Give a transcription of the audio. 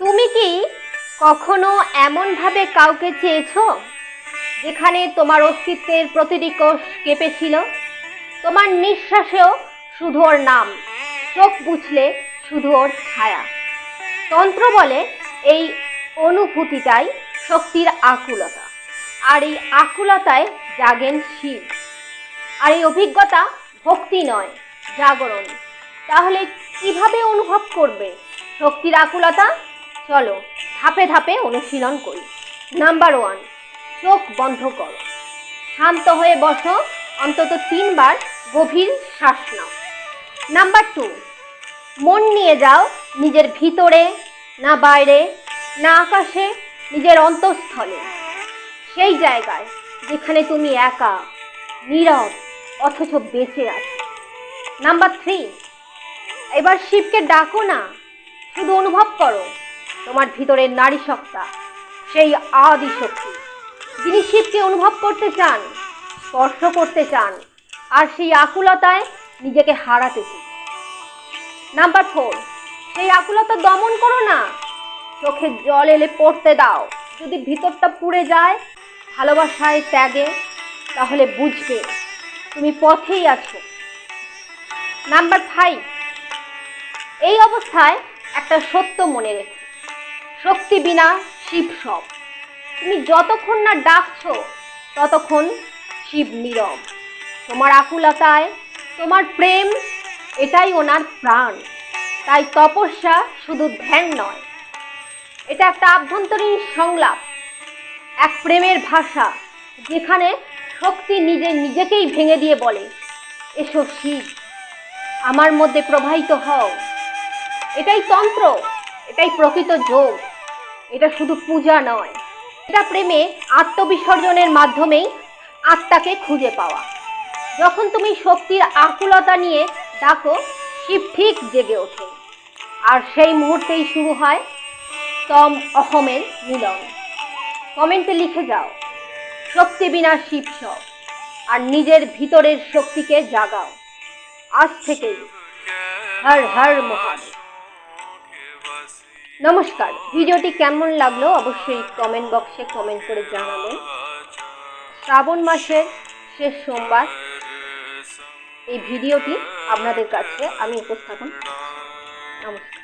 তুমি কি কখনো এমনভাবে কাউকে চেয়েছো যেখানে তোমার অস্তিত্বের প্রতিটি কোষ কেঁপেছিল তোমার নিঃশ্বাসেও শুধু ওর নাম, চোখ বুঝলে শুধু ওর ছায়া। তন্ত্র বলে এই অনুভূতিটাই শক্তির আকুলতা, আর এই আকুলতায় জাগেন শিব। আর এই অভিজ্ঞতা ভক্তি নয়, জাগরণ। তাহলে কীভাবে অনুভব করবে শক্তির আকুলতা? চলো, ধাপে ধাপে অনুশীলন করি। নাম্বার ওয়ান চোখ বন্ধ করো। শান্ত হয়ে বসো, অন্তত তিনবার গভীর শ্বাস নাও। নাম্বার টু মন নিয়ে যাও নিজের ভিতরে, না বাইরে, না আকাশে, নিজের অন্তঃস্থলে। সেই জায়গায় যেখানে তুমি একা, নীরব, অথচ বেঁচে আছো। নাম্বার থ্রি এবার শিবকে ডাকো না, শুধু অনুভব করো। তোমার ভিতরের নারী সত্তা সেই আদি শক্তি। যিনি শিবকে অনুভব করতে চান, স্পর্শ করতে চান, আর সেই আকুলতায় নিজেকে হারাতে চান। নাম্বার ফোর সেই আকুলতা দমন করো না। চোখে জল এলে পড়তে দাও। যদি ভিতরটা পুড়ে যায়, ভালোবাসায় ত্যাগে, তাহলে বুঝবে তুমি পথেই আছো। নাম্বার ফাইভ এই অবস্থায় একটা সত্য মনে রেখো। শক্তি বিনা শিব সব। তুমি যতক্ষণ না ডাকছো, ততক্ষণ শিব নীরব। তোমার আকুলতায়, তোমার প্রেম, এটাই ওনার প্রাণ। তাই তপস্যা শুধু ধ্যান নয়, এটা একটা আভ্যন্তরীণ সংলাপ, এক প্রেমের ভাষা, যেখানে শক্তি নিজে নিজেকেই ভেঙে দিয়ে বলে, এসো শিব, আমার মধ্যে প্রবাহিত হও। এটাই তন্ত্র, এটাই প্রকৃত যোগ। এটা শুধু পূজা নয়, এটা প্রেমে আত্মবিসর্জনের মাধ্যমেই আত্মাকে খুঁজে পাওয়া। যখন তুমি শক্তির আকুলতা নিয়ে ডাকো, শিব ঠিক জেগে ওঠে। আর সেই মুহূর্তেই শুরু হয় তম অহমের মিলন। কমেন্টে লিখে যাও, শক্তি বিনা শিব সব, আর নিজের ভিতরের শক্তিকে জাগাও। আজ থেকেই। হর হর মহাদেব। নমস্কার। ভিডিওটি কেমন লাগল অবশ্যই কমেন্ট বক্সে কমেন্ট করে জানাবেন। শ্রাবণ মাসের শেষ সোমবার। এই ভিডিওটি আপনাদের কাছে আমি উপস্থাপন। নমস্কার।